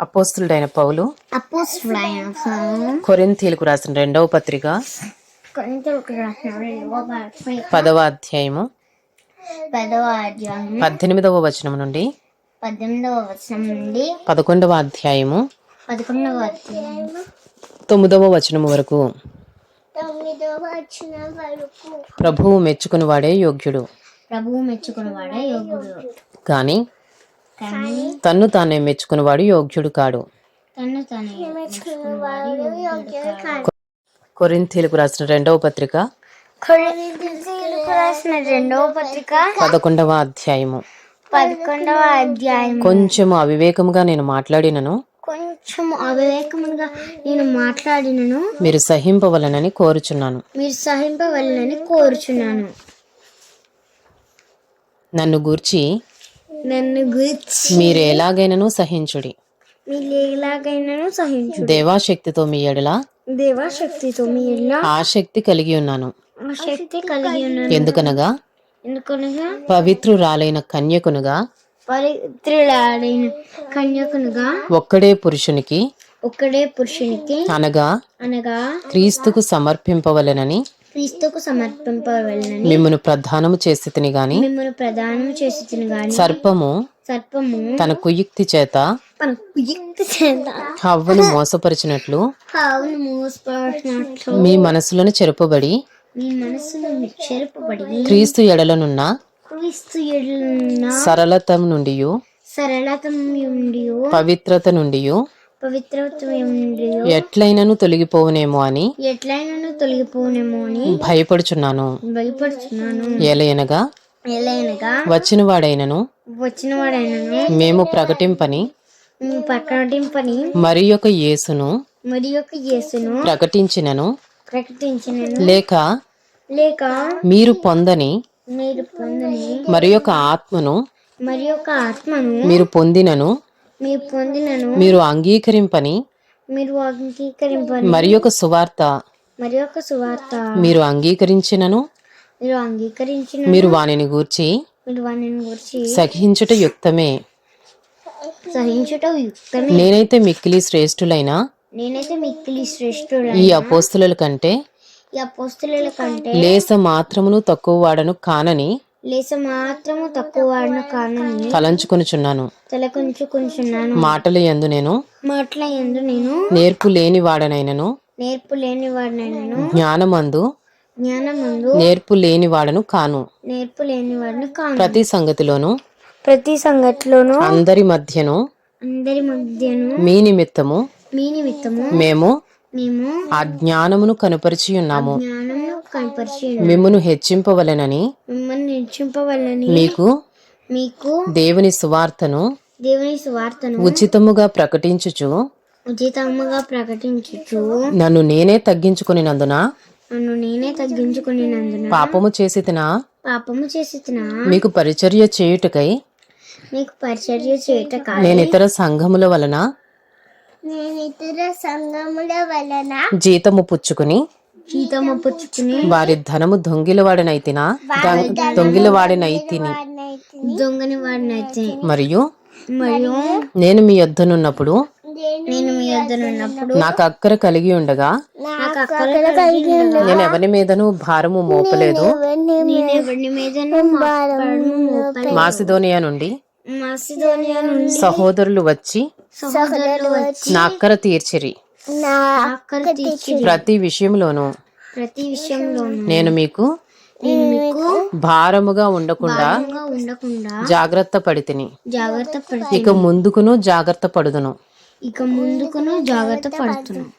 అపోస్తులుడైన పౌలు కొరింథీలకు రాసిన రెండవ పత్రిక కొరింథీయులకు రాసిన రెండవ పత్రిక పదవ అధ్యాయము పద్దెనిమిదవ వచనం నుండి పద్దెనిమిదవ వచనం నుండి పదకొండవ అధ్యాయము పదకొండవ అధ్యాయం తొమ్మిదవ వచనం వరకు. ప్రభువు మెచ్చుకుని వాడే యోగ్యుడు. ప్రభువు మెచ్చుకున్నవాడే యోగుడు కానీ కానీ తన్ను తానే మెచ్చుకునివాడు యోగ్యుడు కాడు. తను తను మెచ్చుకున్నవాడు యోగ్యుడు కాదు కొరింథీలకు రాసిన రెండవ పత్రిక రెండవ పత్రిక పదకొండవ అధ్యాయము. పదకొండవ అధ్యాయం కొంచెము అవివేకముగా నేను మాట్లాడినను. కొంచెం అవివేకముగా నేను మాట్లాడినను. మీరు సహింపవలనని కోరుచున్నాను. మీరు సహింపవలనని కోరుచున్నాను. నన్ను గూర్చి నన్ను గురించి మీరు ఎలాగైనను సహించుడి. మీరు ఎలాగైనాను సహించు దేవాశక్తితో మీ ఎడల దేవశక్తితో మీ ఎలా ఆసక్తి కలిగి ఉన్నాను. ఆ శక్తి కలిగి ఉన్నాను. ఎందుకనగా? ఎందుకనగా? పవిత్రురాలైన కన్యకునుగా? పవిత్రులాడైన కన్యకునుగా? ఒక్కడే పురుషునికి ఒక్కడే పురుషునికి అనగా అనగా క్రీస్తుకు సమర్పింపవలెనని క్రీస్తుకు సమర్పింపవలనని మిమ్మను ప్రధానము చేసి తిని గాని మిమ్మల్ని ప్రదానం చేసి తిని గాని సర్పము సర్పము తన కుయుక్తి చేత తన కుయుక్తి చేత హవ్వను మోసపరిచినట్లు హావును మోసపడినట్లు మీ మనసులను చెరుపబడి మీ మనసును చెరుపబడి క్రీస్తు ఎడలనున్న క్రీస్తు ఎడలున్న సరళత నుండి సరళతం ఉండి పవిత్రత నుండి పవిత్రత ఉండి ఎట్లయినను తొలగిపోవునేమో అని ఎట్లయినా తొలగిపోనేమో అని భయపడుచున్నాను. భయపడుతున్నాను ఏలయనగా ఎలాగనగా వచ్చిన వాడైనను వచ్చిన వాడైనను మేము ప్రకటింపని ప్రకటింపని మరి యొక్క యేసును మరి యొక్క యేసును ప్రకటించినను. ప్రకటించినను. లేక లేక మీరు పొందని మీరు పొందని మరి యొక్క ఆత్మను మరి యొక్క ఆత్మను మీరు పొందినను. మీరు పొందినను. మీరు అంగీకరింపని. మీరు అంగీకరింపని. మరి యొక్క సువార్త. మరి యొక్క సువార్త. మీరు అంగీకరించినను. మీరు అంగీకరించిన మీరు వానిని గూర్చి. మీరు గురించి. సహించుట యుక్తమే. సహించుట యుక్తమే. నేనైతే మిక్కిలి శ్రేష్ఠులైన. నేనైతే మిక్కిలి శ్రేష్ఠుడు ఈ అపోస్తుల కంటే ఈ అపోస్తుల కంటే లేస మాత్రమును తక్కువ వాడను కానని లేస మాత్రము తక్కువ వాడిన కారణని తలంచుకొనుచున్నాను. తలకుంచుకుంటున్నాను మాటలు ఎందు నేను మాటల ఎందు నేను నేర్పు లేని వాడనైనను నేర్పు లేని వాడినైనను జ్ఞానమందు జ్ఞానమందు నేర్పు లేని వాడను కాను. నేర్పు లేని వాడిని కాను. ప్రతి సంగతిలోను ప్రతి సంగతిలోనూ అందరి మధ్యను అందరి మధ్యను మీ నిమిత్తము మీ నిమిత్తము మేము మేము ఆ జ్ఞానమును కనుపరిచి ఉన్నాము జ్ఞానము కనపరిచి మిమ్మును హెచ్చింపవలెనని మీకు మీకు దేవుని సువార్తను దేవుని సువార్తను ఉచితముగా ప్రకటించుచు ఉచితముగా ప్రకటించుచు నన్ను నేనే తగ్గించుకునినందున నన్ను నేనే తగ్గించుకునేందున పాపము చేసి పాపము చేసి మీకు పరిచర్య చేయుటకై నీకు పరిచర్య చేయట కాదు నేను ఇతర సంఘముల వలన నేను ఇతర సంఘముల వలన జీతము పుచ్చుకుని పుచ్చుకుని వారి ధనము దొంగిలవాడనైతినా? దొంగిలవాడినైతిని. దొంగని వాడినైతే మరియు మరియు నేను మీ యొద్దనున్నప్పుడు నేను మీ వద్దనున్నప్పుడు నాకు అక్కర కలిగి ఉండగా నాకు అక్కడ కలిగి ఉండగా నేను ఎవరి మీదను భారము మోపలేదు. నేను ఎవరి మీదను భారము మోపలేదు. మాసిదోనియా నుండి మాసిదోనియా నుండి సహోదరులు వచ్చి సహోదరులు వచ్చి నా అక్కర తీర్చిరి. అక్కర ప్రతి విషయంలోనూ ప్రతి విషయంలోనూ. నేను మీకు నేను మీకు భారముగా ఉండకుండా జాగ్రత్త పడితిని. జాగ్రత్త ఇక ముందుకును జాగ్రత్త పడుదును. ఇక ముందుకును జాగ్రత్త పడుతున్నాను